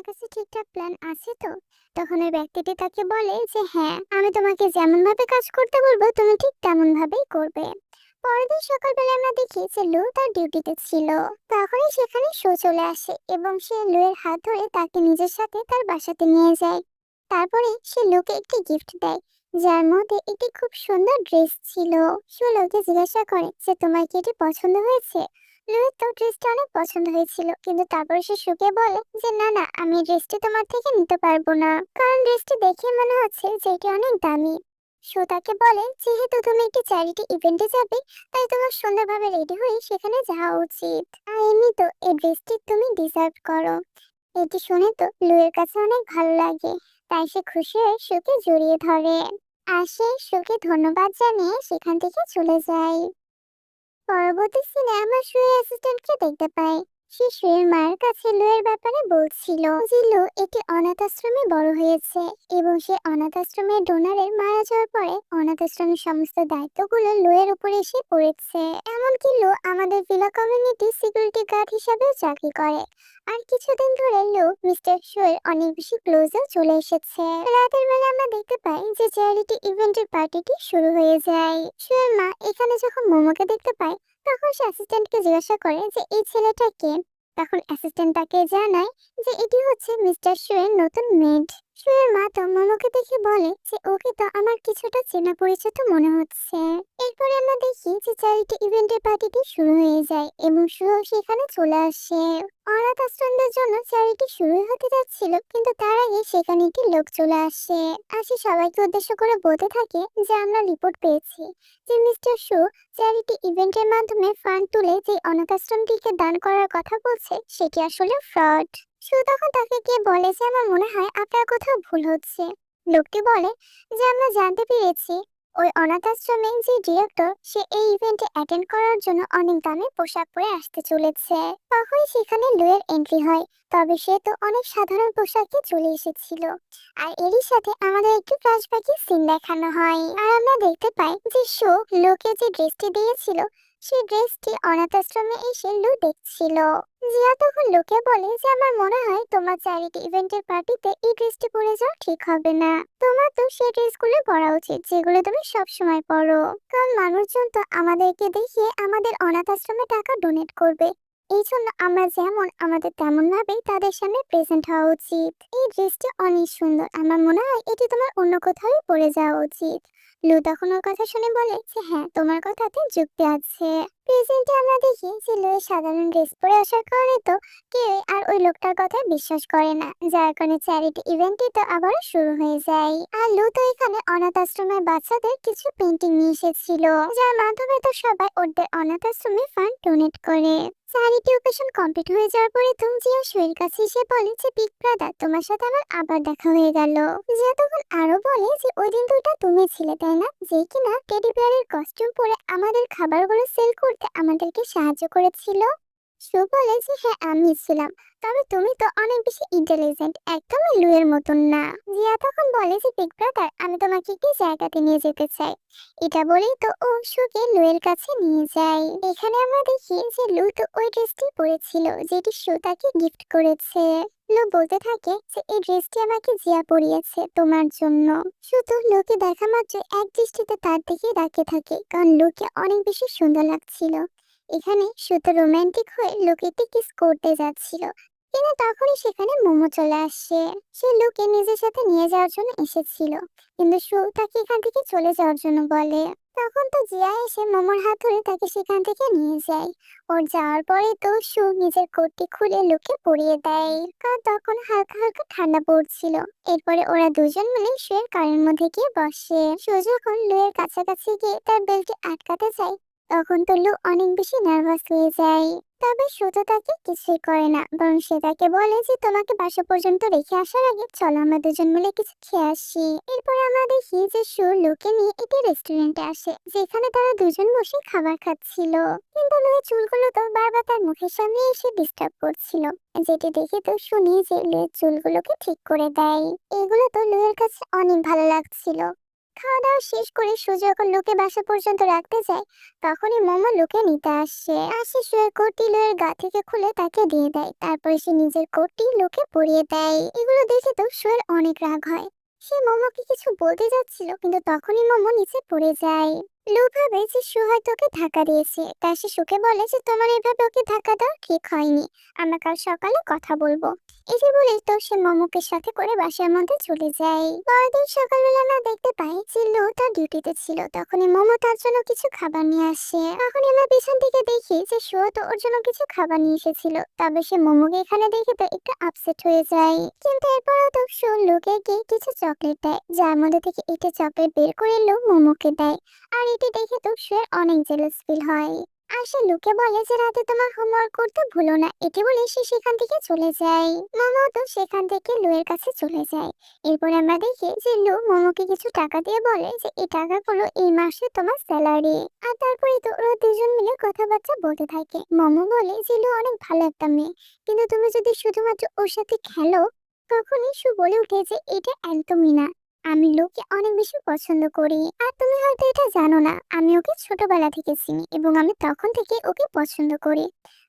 তোমার কাছে ঠিকঠাক প্ল্যান আছে তো? তখন ওই ব্যক্তিটি তাকে বলে যে হ্যাঁ আমি তোমাকে যেমন ভাবে কাজ করতে বলব, তুমি ঠিক তেমন ভাবেই করবে। পরের দিন সকালবেলা আমরা দেখি যে, লু তার ডিউটিতে ছিল। তখনই সেখানে শো চলে আসে এবং সে লুয়ের হাত ধরে তাকে নিজের সাথে তার বাসাতে নিয়ে যায়। তারপরে সে লুকে একটি গিফট দেয়, যার মধ্যে একটি খুব সুন্দর ড্রেস ছিল। সে লোকে জিজ্ঞাসা করে যে, তোমার কি এটি পছন্দ হয়েছে? লুয়ের তো ড্রেসটা অনেক পছন্দ হয়েছিল। কিন্তু তারপর সে শুকে বলে যে, না না, আমি ড্রেসটি তোমার থেকে নিতে পারব না। কারণ ড্রেসটি দেখে মনে হচ্ছে যে এটি অনেক দামি। সো তাকে বলে, যেহেতু তুমি একটি চ্যারিটি ইভেন্টে যাবে, তাই তোমার সুন্দরভাবে রেডি হয়ে সেখানে যাওয়া উচিত। আর এমনি তো এই ড্রেসটি তুমি ডিজার্ভ করো। এটি শুনে তো লুয়ের কাছে অনেক ভালো লাগে। তাই সে খুশি হয়ে সুকে জড়িয়ে ধরে। আর সে সুকে ধন্যবাদ জানিয়ে সেখান থেকে চলে যায়। পরবর্তী সিনে আমরা শুয়ের অ্যাসিস্ট্যান্টকে দেখতে পাই। সে শুয়ের মায়ের কাছে লুয়ের ব্যাপারে বলছিল যে লু একটি অনাথ আশ্রমে বড় হয়েছে এবং সে অনাথ আশ্রমের ডোনারের মারা যাওয়ার পরে অনাথ আশ্রমের সমস্ত দায়িত্বগুলো লুয়ের উপর এসে পড়েছে। এমনকি লু আমাদের ভিলা কমিউনিটি সিকিউরিটি গার্ড হিসাবেও চাকরি করে। আর কিছুদিন ধরে লু মিস্টার শোয়ের অনেক বেশি ক্লোজেও চলে এসেছে। রাতের বেলা আমরা দেখতে পাই যে চ্যারিটি ইভেন্টের পার্টিটি শুরু হয়ে যায়। শোয়ের মা এখানে যখন মোমোকে দেখতে পায় তখন সে অ্যাসিস্ট্যান্টকে জিজ্ঞাসা করে যে, এই ছেলেটা কে? তখন অ্যাসিস্ট্যান্ট তাকে জানায় যে, এটি হচ্ছে মিস্টার শুয়ের নতুন মেড শোয়ের মা তো মোমোকে দেখে বলে যে ওকে তো আমার কিছুটা চেনা পরিচিত মনে হচ্ছে। এরপরে আমরা দেখি যে চ্যারিটি ইভেন্টের পার্টিটি শুরু হয়ে যায় এবং শুভ সেখানে চলে আসে। অনাথ আশ্রমদের জন্য চ্যারিটি শুরু হতে যাচ্ছিল কিন্তু তার আগে সেখানে একটি লোক চলে আসে। আর সে সবাইকে উদ্দেশ্য করে বলতে থাকে যে আমরা রিপোর্ট পেয়েছি যে মিস্টার শু চ্যারিটি ইভেন্টের মাধ্যমে ফান্ড তুলে যে অনাথ আশ্রমটিকে দান করার কথা বলছে সেটি আসলে ফ্রড শু তখন তাকে গিয়ে বলে যে আমার মনে হয় আপনার কোথাও ভুল হচ্ছে। লোকটি বলে যে আমরা জানতে পেরেছি, ওই অনাথ আশ্রমের যে ডিরেক্টর, সে এই ইভেন্টে অ্যাটেন্ড করার জন্য অনেক দামে পোশাক পরে আসতে চলেছে। তখনই সেখানে লুয়ের এন্ট্রি হয়, তবে সে তো অনেক সাধারণ পোশাকে চলে এসেছিল। আর এরই সাথে আমাদের একটু ফ্ল্যাশব্যাকের সিন দেখানো হয়। আর আমরা দেখতে পাই যে শো লোকে যে ড্রেসটি দিয়েছিল সেই ড্রেসটি অনাথ আশ্রমে এসে লু দেখছিল জিয়া তখন লোকে বলে যে, আমার মনে হয় তোমার চ্যারিটি ইভেন্টের পার্টিতে এই ড্রেসটি পরে যাওয়া ঠিক হবে না। তোমার তো সেই ড্রেসগুলো পরা উচিত, যেগুলো তুমি সব সময় পরো। কারণ মানুষজন তো আমাদেরকে দেখিয়ে আমাদের অনাথ আশ্রমে টাকা ডোনেট করবে। এই জন্য আমরা যেমন আমাদের তেমন ভাবেই তাদের সামনে প্রেজেন্ট হওয়া উচিত। এই ড্রেসটি অনেক সুন্দর। আমার মনে হয় এটি তোমার অন্য কোথাও পরে যাওয়া উচিত। লু তখন ওর কথা শুনে বলে যে হ্যাঁ তোমার কথাতে যুক্তি আছে। প্রেজেন্টে আমরা দেখি যে, লুয়ের সাধারণ ড্রেস পরে আসার কারণে তো কেউ আর ওই লোকটার কথায় বিশ্বাস করে না। যার কারণে চ্যারিটি ইভেন্টটি তো আবার শুরু হয়ে যায়। আর লু তো এখানে অনাথ আশ্রমের বাচ্চাদের কিছু পেন্টিং নিয়ে এসেছিল। যার মাধ্যমে তো সবাই ওদের অনাথ আশ্রমে ফান্ড ডোনেট করে। চ্যারিটি ওকেশন কমপ্লিট হয়ে যাওয়ার পরে তুমি জিয়া শরীর কাছে এসে বলে যে, বিগ ব্রাদার তোমার সাথে আমার আবার দেখা হয়ে গেল। জিয়া তখন আরও বলে যে, ওই দিন দুটা তুমি ছিলে, তাই না? যে কিনা টেডি বিয়ারের কস্টিউম পরে আমাদের খাবারগুলো সেল করতে আমাদেরকে সাহায্য করেছিল। সু বলে হ্যাঁ আমি ছিলাম। তবে তুমি তো অনেক বেশি ইন্টেলিজেন্ট একদমই লুয়ের মতন না। জিয়া তখন বলে যে বিগ আমি তোমাকে একটি জায়গাতে নিয়ে যেতে চাই। এটা বলেই তো ও সুকে লুয়ের কাছে নিয়ে যায়। এখানে আমরা যে, লু তো ওই ড্রেসটি পরেছিল, যেটি সু তাকে গিফট করেছে। লু বলতে থাকে যে, এই ড্রেসটি আমাকে জিয়া পরিয়েছে তোমার জন্য। শুধু লুকে দেখা মাত্র এক দৃষ্টিতে তার দিকে তাকিয়ে থাকে, কারণ লুকে অনেক বেশি সুন্দর লাগছিল। এখানে শুধু রোমান্টিক হয়ে লোকেটি কিস করতে যাচ্ছিল। কিন্তু তখনই সেখানে মোমো চলে আসছে। সে লোকে নিজের সাথে নিয়ে যাওয়ার জন্য এসেছিল। কিন্তু সু তাকে এখান থেকে চলে যাওয়ার জন্য বলে। তখন তো জিয়া এসে মোমোর হাত ধরে তাকে সেখান থেকে নিয়ে যায়। ওর যাওয়ার পরে তো সু নিজের কোটটি খুলে লোকে পরিয়ে দেয়। কারণ তখন হালকা হালকা ঠান্ডা পড়ছিল। এরপরে ওরা দুজন মিলে শুয়ের কারের মধ্যে গিয়ে বসে। সু যখন লুয়ের কাছাকাছি গিয়ে তার বেলটি আটকাতে চায় তখন তো লু অনেক বেশি নার্ভাস হয়ে যায়। তবে সুতো তাকে কিছুই করে না, বরং সে তাকে বলে যে, তোমাকে বাসা পর্যন্ত রেখে আসার আগে চলো আমরা দুজন মিলে কিছু খেয়ে আসি। এরপর আমরা দেখি যে, সু লুকে নিয়ে একটি রেস্টুরেন্টে আসে, যেখানে তারা দুজন বসে খাবার খাচ্ছিল। কিন্তু লুয়ের চুলগুলো তো বারবার তার মুখের সামনে এসে ডিস্টার্ব করছিল, যেটি দেখে তো শুনি যে লুয়ের চুলগুলোকে ঠিক করে দেয়। এগুলো তো লুয়ের কাছে অনেক ভালো লাগছিল। খাওয়া দাওয়া শেষ করে সু যখন লোকে বাসা পর্যন্ত রাখতে যায়, তখনই মোমো লোকে নিতে আসে। আসে শুয়ে কোটটি লোয়ের গা থেকে খুলে তাকে দিয়ে দেয়, তারপরে সে নিজের কোটটি লোকে পরিয়ে দেয়। এগুলো দেখে তো শুয়ের অনেক রাগ হয়। সে মোমোকে কিছু বলতে যাচ্ছিল, কিন্তু তখনই মোমো নিচে পড়ে যায়। লু ভাবে যে সু হয়তো ওকে ধাক্কা দিয়েছে তাই সে সুকে বলে যে তোমার এভাবে ওকে ধাক্কা দেওয়া ঠিক হয়নি। আমরা কাল সকালে কথা বলব। এটি বলেই তো সে মোমোকে সাথে করে বাসার মধ্যে চলে যায়। পরের দিন সকালবেলা আমরা দেখতে পাই যে লু তার ডিউটিতে ছিল। তখনই মোমো তার জন্য কিছু খাবার নিয়ে আসে। তখনই আমরা পিছন থেকে দেখি যে সু তো ওর জন্য কিছু খাবার নিয়ে এসেছিল। তবে সে মোমোকে এখানে দেখে তো একটু আপসেট হয়ে যায়। কিন্তু এরপরও তো সু লুকে গিয়ে কিছু চকলেট দেয়। যার মধ্যে থেকে একটি চকলেট বের করে লু মোমোকে দেয়। আর এটি দেখে তো শুয়ের অনেক জেলাস ফিল হয়। আর সে লুকে বলে যে, রাতে তোমার হোমওয়ার্ক করতে ভুলো না। এটি বলে সে সেখান থেকে চলে যায়। মোমো তো সেখান থেকে লুয়ের কাছে চলে যায়। এরপর আমরা দেখি যে, লু মোমোকে কিছু টাকা দিয়ে বলে যে, এই টাকাগুলো এই মাসে তোমার স্যালারি আর তারপরে তো ওরা দুজন মিলে কথাবার্তা বলতে থাকে। মোমো বলে যে, লু অনেক ভালো একটা মেয়ে। কিন্তু তুমি যদি শুধুমাত্র ওর সাথে খেলো, তখনই সু বলে উঠে যে, এটা একদমই না। আমি লোককে অনেক বেশি পছন্দ করি। আর তুমি হয়তো এটা জানো না, আমি ওকে ছোটবেলা থেকে চিনি এবং আমি তখন থেকে ওকে পছন্দ করি।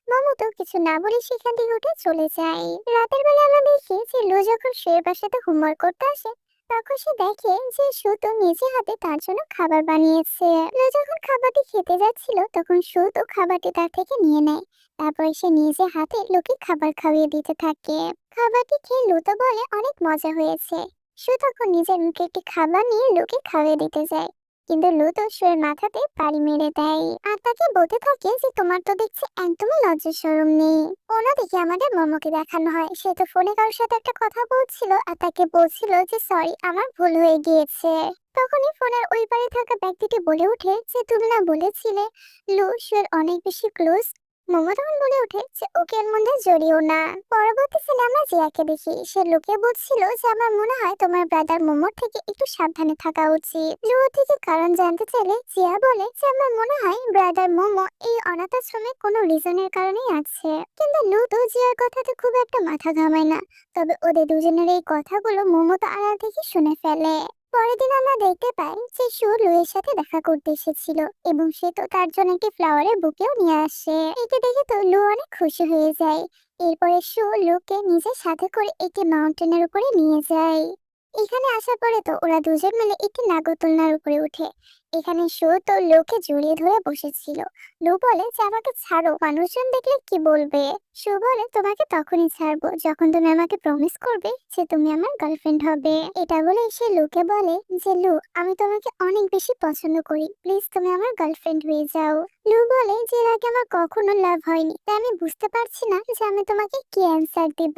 মমতো কিছু না বলে সেখান থেকে উঠে চলে যায়। রাতের বেলা আমরা দেখি যে লো যখন শুয়ের বাসাতে হোমওয়ার্ক করতে আসে, তখন সে দেখে যে সুতো নিজে হাতে তার জন্য খাবার বানিয়েছে। লো যখন খাবারটি খেতে যাচ্ছিল, তখন সুতো খাবারটি তার থেকে নিয়ে নেয়। তারপর সে নিজে হাতে লোকে খাবার খাইয়ে দিতে থাকে। খাবারটি খেয়ে লুতো বলে অনেক মজা হয়েছে। সু তখন নিজের মুখে একটি খাবার নিয়ে লুকে খাওয়াই দিতে যায়। কিন্তু লু তো শুয়ের মাথাতে পাড়ি মেরে দেয়। আর তাকে বলতে থাকে যে, তোমার তো দেখছি একদমই লজ্জা শরম নেই। অন্যদিকে আমাদের মোমোকে দেখানো হয়। সে তো ফোনে কারোর সাথে একটা কথা বলছিল আর তাকে বলছিল যে, সরি, আমার ভুল হয়ে গিয়েছে। তখনই ফোনের ওই পারে থাকা ব্যক্তিটি বলে ওঠে যে, তুমি না বলেছিলে লু শুয়ের অনেক বেশি ক্লোজ মোমো তখন বলে ওঠে যে ওকে এর মধ্যে জড়িও না। পরবর্তী সিনে আমরা জিয়াকে দেখি। সে লোকে বলছিল যে আমার মনে হয় তোমার ব্রাদার মোমোর থেকে একটু সাবধানে থাকা উচিত। লুয়ো থেকে কারণ জানতে চাইলে জিয়া বলে যে আমার মনে হয় ব্রাদার মোমো এই অনাথ আশ্রমে কোনো রিজনের কারণেই আছে। কিন্তু লু তো জিয়ার কথাতে খুব একটা মাথা ঘামায় না। তবে ওদের দুজনের এই কথাগুলো মোমো তো আড়াল থেকে শুনে ফেলে। পরের দিন আমরা দেখতে পাই যে সু লুয়ের সাথে দেখা করতে এসেছিল এবং সে তো তার জন্য একটি ফ্লাওয়ারের বুকেও নিয়ে আসে। এটি দেখে তো লু অনেক খুশি হয়ে যায়। এরপরে সু লুকে নিজের সাথে করে একটি মাউন্টেনের উপরে নিয়ে যায়। এখানে আসার পরে তো ওরা দুজন মিলে একটি নাগরদোলনার উপরে উঠে। এখানে সু তো লোকে জড়িয়ে ধরে বসেছিল। লু বলে যে, আমাকে ছাড়ো, মানুষজন দেখলে কি বলবে? সু বলে, তোমাকে তখনই ছাড়বো, যখন তুমি আমাকে প্রমিস করবে যে তুমি আমার গার্লফ্রেন্ড হবে। এটা বলে সে লুকে বলে যে, লু, আমি তোমাকে অনেক বেশি পছন্দ করি। প্লিজ তুমি আমার গার্লফ্রেন্ড হয়ে যাও। লু বলে যে, এর আগে আমার কখনো লাভ হয়নি, তাই আমি বুঝতে পারছি না যে আমি তোমাকে কি অ্যান্সার দিব।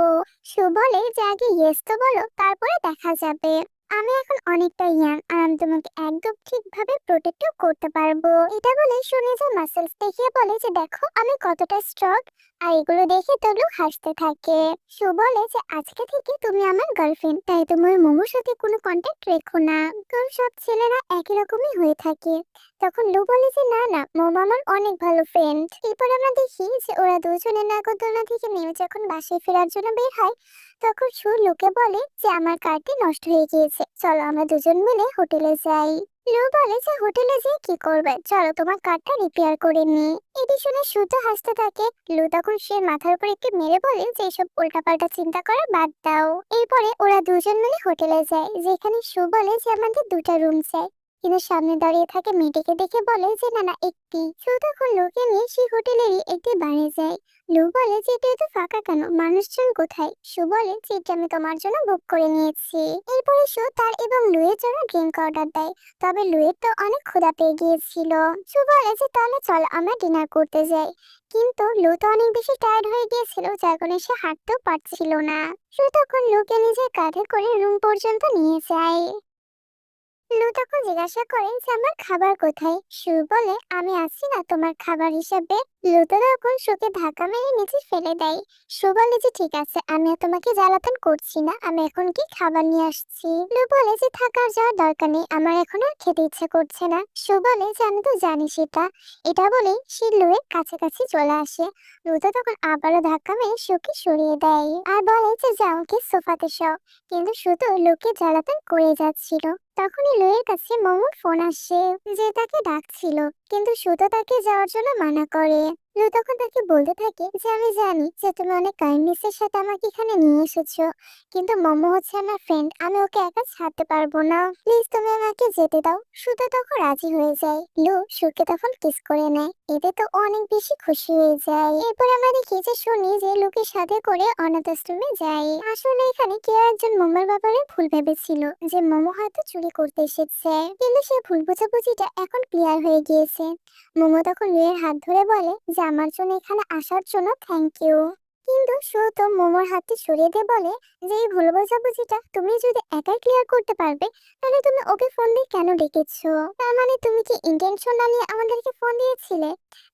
সু বলে যে, আগে ইয়েস তো বলো, তারপরে দেখা যাবে। আমি এখন অনেকটা ইয়াং, আর আমি তোমাকে একদম ঠিকভাবে প্রোটেক্টও করতে পারব। এটা বলে যে মাসেলস দেখিয়ে বলে যে, দেখো, আমি কতটা স্ট্রং আর এগুলো দেখে তলু হাসতে থাকে। সু বলে যে, আজকে থেকে তুমি আমার গার্লফ্রেন্ড তাই তোমার মোমোর সাথে কোনো কন্ট্যাক্ট রেখো না। কারণ সব ছেলেরা একই রকমই হয়ে থাকে। তখন লু বলে যে, না না, মোমো আমার অনেক ভালো ফ্রেন্ড এরপর আমরা দেখি যে, ওরা দুজনে নাগরদোলনা থেকে নেমে যখন বাসায় ফেরার জন্য বের হয়, তখন সুর লোকে বলে যে, আমার কারটি নষ্ট হয়ে গিয়েছে। চলো আমরা দুজন মিলে হোটেলে যাই। লু বলে যে হোটেলে যেয়ে কি করবে? চলো তোমার কারটা রিপেয়ার করে নি এটি শুনে শুদ্ধ হাসতে থাকে। লু তখন সে মাথার উপর একটু মেরে বলে যে এসব উল্টাপাল্টা চিন্তা করা বাদ দাও। এরপরে ওরা দুজন মিলে হোটেলে যায়, যেখানে সু বলে যে আমাদের দুটা রুম চাই। কিন্তু সামনে দাঁড়িয়ে থাকে মেয়েটিকে দেখে বলে যে, না না, একটি। সু তখন লোকে নিয়ে সেই হোটেলেরই একটি বাড়ি যায়। লু বলে, যে, এটা তো ফাঁকা কেন? মানুষজন কোথায়? সু বলে, যে, এটা আমি তোমার জন্য বুক করে নিয়েছি। এরপরে সু তার এবং লুয়ের জন্য ড্রিঙ্ক অর্ডার দেয়। তবে লুয়ের তো অনেক ক্ষুধা পেয়ে গিয়েছিল। সু বলে যে, তাহলে চল, আমরা ডিনার করতে যাই। কিন্তু লু তো অনেক বেশি টায়ার্ড হয়ে গিয়েছিল, যার কারণে সে হাঁটতেও পারছিল না। সু তখন লুকে নিজের কাঁধে করে রুম পর্যন্ত নিয়ে যায়। লু তখন জিজ্ঞাসা করেন যে, আমার খাবার কোথায়? সু বলে, আমি আছি না তোমার খাবার হিসেবে। লুতো তখন শোকে ধাক্কা মেরে নিচে ফেলে দেয়। শো বলে যে, ঠিক আছে, আমি তোমাকে জ্বালাতন করছি না, আমি এখন কি খাবার নিয়ে আসছি? লু বলে যে, থাকার যাওয়ার দরকার নেই, আমার এখন আর খেতে ইচ্ছে করছে না। শো বলে যে, আমি তো জানি সেটা। এটা বলেই সে লুয়ের কাছাকাছি চলে আসে। লুতো তখন আবারও ধাক্কা মেরে শোকে সরিয়ে দেয় আর বলে যে, যাও কি সোফাতে শো কিন্তু শুধু লোকে জ্বালাতন করে যাচ্ছিল। তখনই লুয়ের কাছে মোমোর ফোন আসে, যে তাকে ডাকছিল। কিন্তু সুতো তাকে যাওয়ার জন্য মানা করে। লু তখন তাকে বলতে থাকে যে, আমি জানি যে, তুমি অনেক কাইন্ডনেসের সাথে আমাকে এখানে নিয়ে এসেছ। কিন্তু মোমো হচ্ছে আমার ফ্রেন্ড আমি ওকে একা ছাড়তে পারব না। প্লিজ তুমি আমাকে যেতে দাও। সুতো তখন রাজি হয়ে যায়। লু সুকে তখন কিস করে নেয়। এতে তো অনেক বেশি খুশি হয়ে যায়। এরপর আমরা দেখি যে, শুনি যে লুকের সাথে করে অনাথ আশ্রমে যায়। আসলে এখানে কেউ একজন মোমোর ব্যাপারে ভুল ভেবেছিল, যে মোমো হয়তো চুরি করতে এসেছে। কিন্তু সেই ভুল বোঝাবুঝিটা এখন ক্লিয়ার হয়ে গিয়েছে। মোমো তখন লুয়ের হাত ধরে বলে, যে আমার জন্য এখানে আসার জন্য থ্যাংক ইউ কিন্তু তো মোমোর হাতটি সরিয়ে দিয়ে বলে যে এই ভুল বোঝাবুঝিটা তুমি যদি একাই ক্লিয়ার করতে পারবে, তাহলে তুমি ওকে ফোন দিয়ে কেন ডেকেছো? তার মানে তুমি কি ইন্টেনশন না নিয়ে আমাদেরকে ফোন দিয়েছিলে?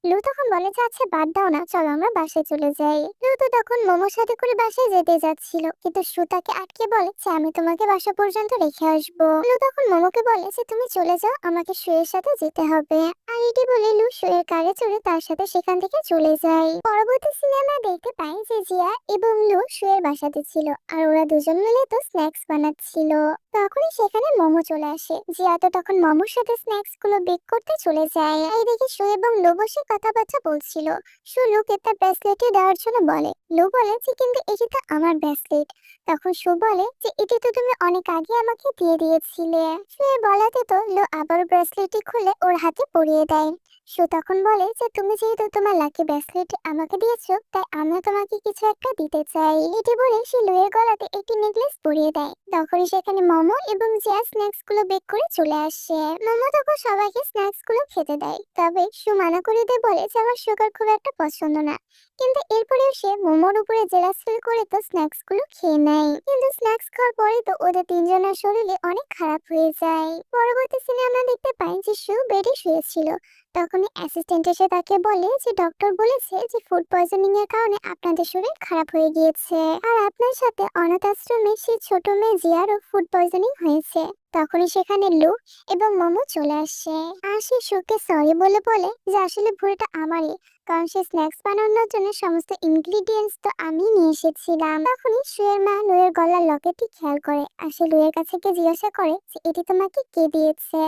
লু তখন বলে যে আচ্ছা বাদ দাও না, চলো আমরা বাসায় চলে যাই। লু তো তখন মোমোর সাথে করে বাসায় যেতে যাচ্ছিল, কিন্তু সু তাকে আটকে বলে যে, আমি তোমাকে বাসা পর্যন্ত রেখে আসব। লু তখন মোমোকে বলে যে, তুমি চলে যাও, আমাকে শুয়ের সাথে যেতে হবে। আর এটি বলে লু শুয়ের কারে চড়ে তার সাথে সেখান থেকে চলে যায়। পরবর্তী সিনেমা দেখতে পাই যে জিয়া এবং লু শুয়ের বাসাতে ছিল আর ওরা দুজন মিলে তো স্ন্যাক্স বানাচ্ছিল। তখনই সেখানে মোমো চলে আসে। জিয়া তো তখন মোমোর সাথে স্ন্যাক্সগুলো বেক করতে চলে যায়। এইদিকে সু এবং লু বসে কথাবার্তা বলছিল। সু লুকে তার ব্রেসলেটে দেওয়ার জন্য বলে। লু বলে যে, কিন্তু এটি তো আমার ব্রেসলেট তখন সু বলে যে, এটি তো তুমি অনেক আগে আমাকে দিয়ে দিয়েছিলে। শুয়ে বলাতে তো লু আবার ব্রেসলেটটি খুলে ওর হাতে পরিয়ে দেয়। সু তখন বলে যে, তুমি যেহেতু তোমার লাকি ব্রেসলেট আমাকে দিয়েছ, তাই আমিও তোমাকে কিছু একটা দিতে চাই। এটি বলে সে লুয়ের গলাতে একটি নেকলেস পরিয়ে দেয়। তখনই সেখানে মোমো এবং জিয়া স্ন্যাক্সগুলো বেক করে চলে আসে। মোমো তখন সবাইকে স্ন্যাক্সগুলো খেতে দেয়। তবে সু মানা করে দিয়ে বলে যে, আমার সুগার খুব একটা পছন্দ না। কিন্তু এরপরেও সে মোমোর উপরে জেলাস ফিল করে তো স্ন্যাক্সগুলো খেয়ে নেয়। কিন্তু স্ন্যাক্স খাওয়ার পরে তো ওদের তিনজনের শরীরে অনেক খারাপ হয়ে যায়। পরবর্তী সিনে আমরা দেখতে পাই যে, সু বেডে শুয়েছিল। তখনই অ্যাসিস্ট্যান্ট এসে তাকে বলে যে ডক্টর বলেছে যে ফুড পয়জনিং এর কারণে আপনাদের শরীর খারাপ হয়ে গিয়েছে। আর আপনার সাথে অনাথ আশ্রমে সেই ছোট মেয়ে জিয়ারও ফুড পয়জনিং হয়েছে। তখনই সেখানে লু এবং মোমো চলে আসে। আর সে সুকে সরি বলে বলে যে, আসলে ভুলটা আমারই। কারণ সে স্ন্যাক্স বানানোর জন্য সমস্ত ইনগ্রিডিয়েন্টস তো আমি নিয়ে এসেছিলাম। তখনই সুয়ের মা লুয়ের গলার লকেটটি খেয়াল করে। আর সে লুয়ের কাছে গিয়ে জিজ্ঞাসা করে যে, এটি তোমাকে কে দিয়েছে?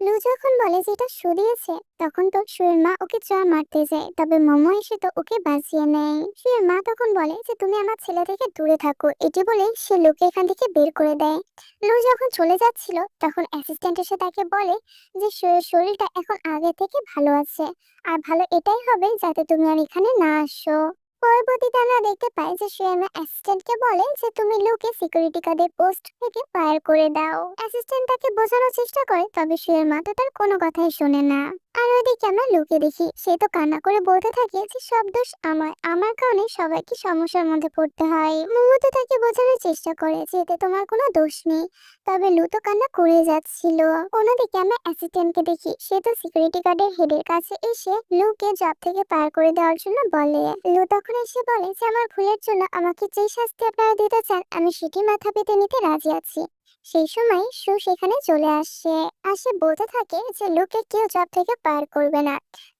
লু যখন বলে যে এটা সু দিয়েছে তখন তো সুয়ের মা ওকে চর মারতে যায়। তবে মোমো এসে তো ওকে বাঁচিয়ে নেয়। সুয়ের মা তখন বলে যে, তুমি আমার ছেলে থেকে দূরে থাকো। এটি বলে সে লুকে এখান থেকে বের করে দেয়। লু যখন চলে যাচ্ছিল, তখন অ্যাসিস্ট্যান্ট এসে তাকে বলে যে সুয়ের শরীরটা এখন আগে থেকে ভালো আছে। আর ভালো এটাই হবে যাতে তুমি আর এখানে না আসো। পরবর্তীতে আমরা দেখতে পাই যে সুয়েমা অ্যাসিস্ট্যান্টকে বলে যে, তুমি লুকে সিকিউরিটি গার্ডের পোস্ট থেকে ফায়ার করে দাও। অ্যাসিস্ট্যান্ট তাকে বোঝানোর চেষ্টা করে, তবে সুয়ের তো তার কোনো কথাই শোনে না। আর ওইদিকে আমরা লুকে দেখি, সে তো কান্না করে বলতে থাকে যে, সব দোষ আমার। আমার কারণে সবাইকে সমস্যার মধ্যে পড়তে হয়। মোমো তো তাকে বোঝানোর চেষ্টা করে যে, এতে তোমার কোনো দোষ নেই। তবে লু তো কান্না করে যাচ্ছিল। অন্যদিকে আমরা অ্যাসিস্ট্যান্টকে দেখি, সে তো সিকিউরিটি গার্ডের হেডের কাছে এসে লুকে জব থেকে পার করে দেওয়ার জন্য বলে। লু তখন এসে বলে যে, আমার ভুলের জন্য আমাকে যে শাস্তি আপনারা দিতে চান, আমি সেটি মাথা পেতে নিতে রাজি আছি। সেই সময় সু সেখানে চলে আসে। আর সে বলতে থাকে যে, লোকে কেউ জব থেকে পার করবে না।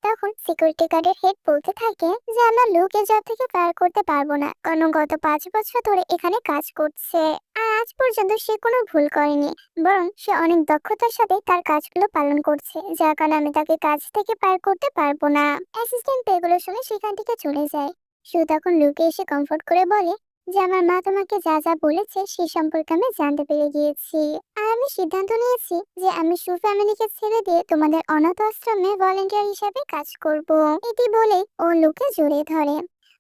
তখন সিকিউরিটি গার্ডের হেড বলতে থাকে যে, আমরা লোকে জব থেকে পার করতে পারব না। কারণ গত পাঁচ বছর ধরে এখানে কাজ করছে। আর আজ পর্যন্ত সে কোনো ভুল করেনি, বরং সে অনেক দক্ষতার সাথে তার কাজগুলো পালন করছে, যার কারণে আমি তাকে কাজ থেকে পার করতে পারব না। অ্যাসিস্ট্যান্ট এগুলো শুনে সেখান থেকে চলে যায়। সু তখন লুকে এসে কমফোর্ট করে বলে যে, আমার মা তোমাকে যা যা বলেছে সে সম্পর্কে আমি জানতে পেরে গিয়েছি। আর আমি সিদ্ধান্ত নিয়েছি যে, আমি সু ফ্যামিলিকে ছেড়ে দিয়ে তোমাদের অনাথ আশ্রমে ভলেন্টিয়ার হিসাবে কাজ করব। এটি বলে ও লুকে জড়িয়ে ধরে।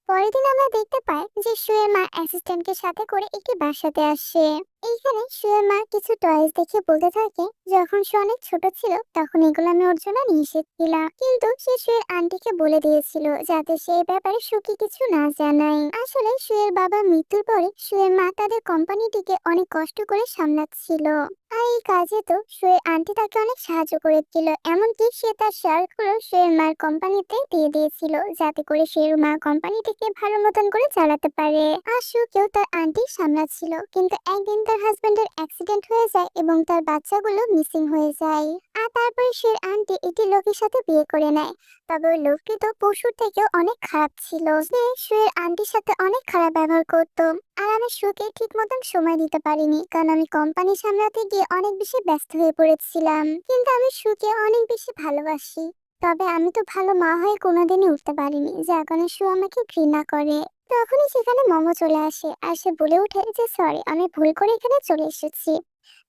পরের দিন আমরা দেখতে পাই যে সুয়ের মা অ্যাসিস্ট্যান্টকে সাথে করে একটি বাসাতে আসে। এইখানে শুয়ে মা কিছু টয়েস দেখে বলতে থাকে, যখন সে অনেক ছোট ছিল, তখন এগুলো আমি ওর জন্য নিয়ে এসেছিলাম। কিন্তু সে শুয়ের আন্টিকে বলে দিয়েছিল যাতে সে ব্যাপারে সুখী কিছু না জানায়। আসলে শুয়ের বাবা মৃত্যুর পরে শুয়ের মা তাদের কোম্পানিটিকে অনেক কষ্ট করে সামলাচ্ছিল। আর এই কাজে তো শুয়ের আন্টি তাকে অনেক সাহায্য করেছিল, এমনকি সে তার শেয়ারগুলো শুয়ের মার কোম্পানিতে দিয়ে দিয়েছিল যাতে করে শুয়ের মা কোম্পানিটিকে ভালো মতন করে চালাতে পারে। আর সুকেও তার আন্টি সামলাচ্ছিল, কিন্তু একদিন তার হাজবেন্ডের অ্যাক্সিডেন্ট হয়ে যায় এবং তার বাচ্চাগুলো মিসিং হয়ে যায়। আর তারপরে সে আন্টি এটি লোকের সাথে বিয়ে করে নেয়। তবে ওই লোকটি তো পশুর থেকেও অনেক খারাপ ছিল। সে শুয়ের আন্টির সাথে অনেক খারাপ ব্যবহার করতো। আর আমি সুকে ঠিক মতন সময় দিতে পারিনি, কারণ আমি কোম্পানি সামলাতে গিয়ে অনেক বেশি ব্যস্ত হয়ে পড়েছিলাম। কিন্তু আমি সুকে অনেক বেশি ভালোবাসি। তবে আমি তো ভালো মা হয়ে কোনোদিনই উঠতে পারিনি, যার কারণে সু আমাকে ঘৃণা করে। তখনই সেখানে মমো চলে আসে আর সে বলে ওঠে যে, সরি, আমি ভুল করে এখানে চলে এসেছি।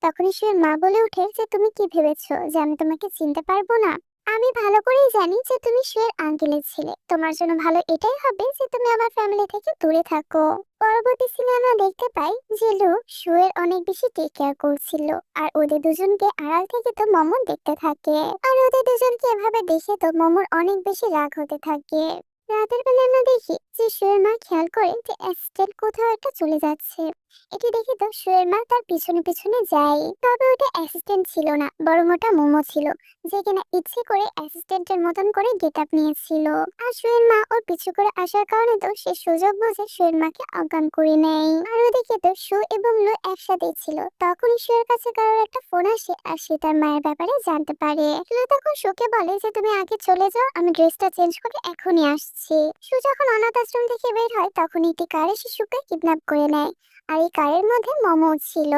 তখনই সে মা বলে ওঠে যে, তুমি কি ভেবেছো যে, আমি তোমাকে চিনতে পারব না? আমি ভালো করেই জানি যে, তুমি শুয়ের আঙ্কেলের ছেলে। তোমার জন্য ভালো এটাই হবে যে, তুমি আমার ফ্যামিলি থেকে দূরে থাকো। পরবর্তী সিনে আমরা দেখতে পাই যে লোক শুয়ের অনেক বেশি টেক কেয়ার করছিল আর ওদের দুজনকে আড়াল থেকে তো মমন দেখতে থাকে। আর ওদের দুজনকে এভাবে দেখে তো মমর অনেক বেশি রাগ হতে থাকে। রাতের বেলা আমরা দেখি যে শুয়ের মা খেয়াল করে যে অ্যাসিস্ট্যান্ট কোথাও একটা চলে যাচ্ছে। এটি দেখে তো শুয়ের মা তার পিছনে পিছনে যায়। তবে ওটা অ্যাসিস্ট্যান্ট ছিল না বড় মোটা মোমো ছিল, যে কিনা ইচ্ছে করে অ্যাসিস্ট্যান্টের মতন করে গেট আপ নিয়েছিল। আর শুয়ের মা ওর পিছু করে আসার কারণে তো সে সুযোগ বুঝে শুয়ের মাকে অজ্ঞান করে নেয়। আর ওদিকে তো সু এবং লো একসাথেই ছিল। তখনই শুয়ের কাছে কারোর একটা ফোন আসে, আর সে তার মায়ের ব্যাপারে জানতে পারে। লো তখন সুকে বলে যে, তুমি আগে চলে যাও, আমি ড্রেসটা চেঞ্জ করে এখনই আসছি। সু যখন অনাথ আশ্রম থেকে বের হয় তখন একটি কারে শিশুকে কিডন্যাপ করে নেয়। আর এই কারের মধ্যে মমো ছিল।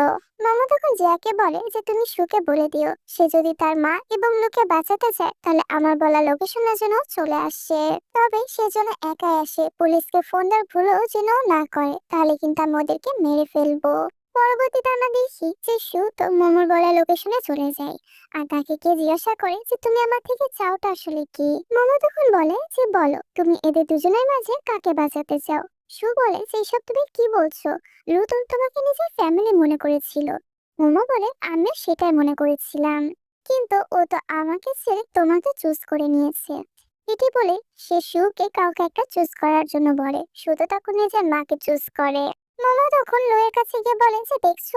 মমো তখন জিয়াকে বলে যে, তুমি সুকে বলে দিও। সে যদি তার মা এবং লোকে বাঁচাতে চায়, তাহলে আমার বলা লোকেশনের জন্য চলে আসে। তবে সে যেন একাই আসে। পুলিশকে ফোন দেওয়ার ভুলও যেন না করে, তাহলে কিন্তু আমি ওদেরকে মেরে ফেলব। পরবর্তীতে আমরা দেখি যে সু তো মোমোর বলা লোকেশনে চলে যায়। আর তাকে কে জিজ্ঞাসা করে যে, তুমি আমার থেকে চাওটা আসলে কি? মোমো তখন বলে যে, বলো, তুমি এদের দুজনের মাঝে কাকে বাঁচাতে চাও? সু বলে যে, এসব তুমি কি বলছো? লুতুন তোমাকে নিজের ফ্যামিলি মনে করেছিল। মোমো বলে আমি সেটাই মনে করেছিলাম। কিন্তু ও তো আমাকে ছেড়ে তোমাকে চুজ করে নিয়েছে। এটি বলে, সে সুকে কাউকে একটা চুজ করার জন্য বলে। সু তো তখন নিজের মাকে চুজ করে। মোমো তখন লোয়ের কাছে গিয়ে বলেন যে দেখছ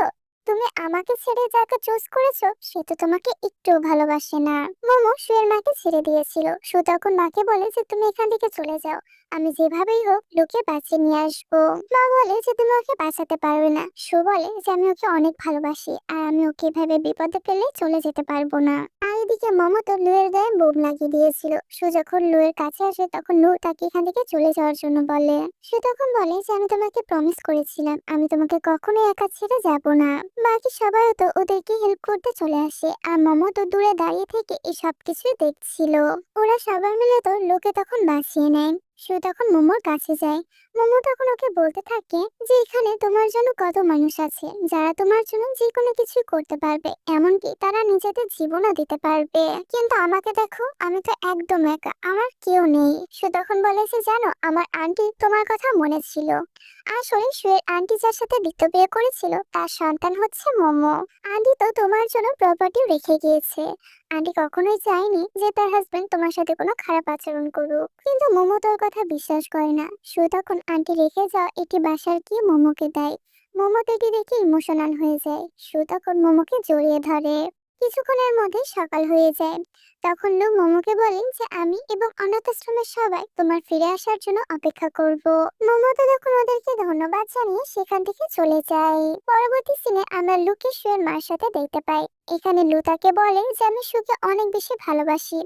তুমি আমাকে ছেড়ে যাকে চুজ করেছ, সে তো তোমাকে একটুও ভালোবাসে না। মোমো সুয়ের মাকে ছেড়ে দিয়েছিল। সু তখন মাকে বলে যে, তুমি এখান থেকে চলে যাও। আমি যেভাবেই হোক লোকে বাঁচিয়ে নিয়ে আসব। মা বলে যে, তুমি ওকে বাঁচাতে পারবে না। সু বলে যে, আমি ওকে অনেক ভালোবাসি আর আমি ওকে এভাবে বিপদে ফেলে চলে যেতে পারব না। আর এদিকে মমো তো লুয়ের গায়ে বোম লাগিয়ে দিয়েছিল। সু যখন লুয়ের কাছে আসে, তখন লু তাকে এখান থেকে চলে যাওয়ার জন্য বলে। সে তখন বলে যে, আমি তোমাকে প্রমিস করেছিলাম। আমি তোমাকে কখনোই একা ছেড়ে যাব না। বাকি সবাই তো ওদেরকে হেল্প করতে চলে আসে। আর মমো তো দূরে দাঁড়িয়ে থেকে এসব সব কিছু দেখছিল। ওরা সবাই মিলে তো লোকে তখন বাঁচিয়ে নেয়। সে তখন মোমোর কাছে যায়। মোমো তখন ওকে বলতে থাকে যে, এখানে তোমার জন্য কত মানুষ আছে, যারা তোমার জন্য যে কোনো কিছু করতে পারবে। এমনকি তারা নিজেদের জীবনও দিতে পারবে। কিন্তু আমাকে দেখো, আমি তো একদম একা, আমার কেউ নেই। সে তখন বলেছে জানো, আমার আন্টি তোমার কথা মনে ছিল। আসলে শুয়ের আন্টি যার সাথে বিত্ত বিয়ে করেছিল, তার সন্তান হচ্ছে মোমো। আন্টি তো তোমার জন্য প্রপার্টিও রেখে গিয়েছে। আন্টি কখনোই চায়নি যে তার হাজবেন্ড তোমার সাথে কোনো খারাপ আচরণ করুক। কিন্তু মোমো তোর কথা বিশ্বাস করে না। সু তখন আন্টি রেখে যাওয়া এটি বাসার কি মোমোকে দেয়। মোমো এটি দেখে ইমোশনাল হয়ে যায়। সু তখন মোমোকে জড়িয়ে ধরে। কিছুক্ষণের মধ্যে সকাল হয়ে যায়। তখন লোক মোমোকে বলেন যে, আমি এবং অনাথ আশ্রমের সবাই তোমার ফিরে আসার জন্য অপেক্ষা করব। মোমো তো তখন ওদেরকে ধন্যবাদ জানিয়ে সেখান থেকে চলে যায়। পরবর্তী সিনে আমরা লুকে শুয়ের মার সাথে দেখতে পাই। এখানে লু তাকে বলে যে, আমি সুকে অনেক বেশি ভালোবাসি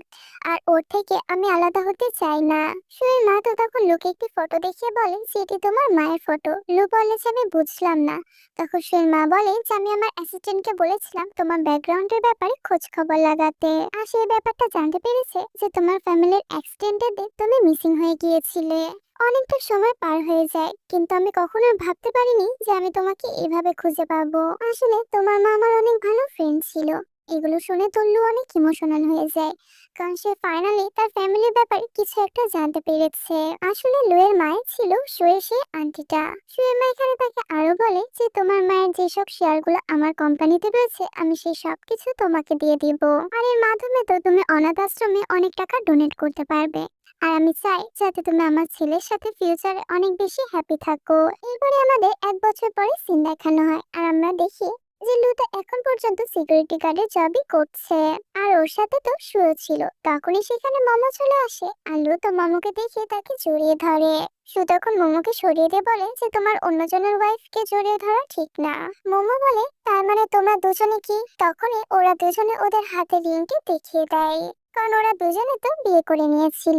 আর ওর থেকে আমি আলাদা হতে চাই না। শুয়ের মা তো তখন লুকে একটি ফটো দেখিয়ে বলে যে এটি তোমার মায়ের ফটো। লু বলে যে, আমি বুঝলাম না। তখন শুয়ের মা বলে যে, আমি আমার অ্যাসিস্ট্যান্টকে বলেছিলাম তোমার ব্যাকগ্রাউন্ডের ব্যাপারে খোঁজ খবর লাগাতে। আর সেই ব্যাপারটা জানতে পেরেছে যে, তোমার ফ্যামিলির অ্যাক্সিডেন্টের দিন তুমি মিসিং হয়ে গিয়েছিলে। অনেকটা সময় পার হয়ে যায়, কিন্তু আমি কখনো ভাবতে পারিনি যে আমি তোমাকে এভাবে খুঁজে পাবো। আসলে তোমার মা আমার অনেক ভালো ফ্রেন্ড ছিল। এগুলো শুনে তো লু অনেক ইমোশনাল হয়ে যায়। কারণ সে ফাইনালি তার ফ্যামিলির ব্যাপারে কিছু একটা জানতে পেরেছে। আসলে লুয়ের মায়ের ছিল শুয়ে সে আন্টিটা। শুয়ে মা এখানে তাকে আরও বলে যে, তোমার মায়ের যেসব শেয়ারগুলো আমার কোম্পানিতে রয়েছে, আমি সেই সব কিছু তোমাকে দিয়ে দিব। আর এর মাধ্যমে তো তুমি অনাথ আশ্রমে অনেক টাকা ডোনেট করতে পারবে। আর আমি চাই যাতে তুমি আমার ছেলের সাথে ফিউচারে অনেক বেশি হ্যাপি থাকো। এরপরে আমাদের এক বছর পরে সিন দেখানো হয়। আর আমরা দেখি যে লুতা এখন পর্যন্ত সিকিউরিটি গার্ডের জবই করছে, আর ওর সাথে তো শুয়ে ছিল। তখনই সেখানে মোমো চলে আসে, আর লু তো মোমোকে দেখে তাকে জড়িয়ে ধরে। সু তখন মোমোকে সরিয়ে দিয়ে বলে যে, তোমার অন্যজনের ওয়াইফকে জড়িয়ে ধরা ঠিক না। মোমো বলে, তার মানে তোমরা দুজনে কি? তখনই ওরা দুজনে ওদের হাতে রিংটি দেখিয়ে দেয়, কারণ ওরা দুজনে তো বিয়ে করে নিয়েছিল।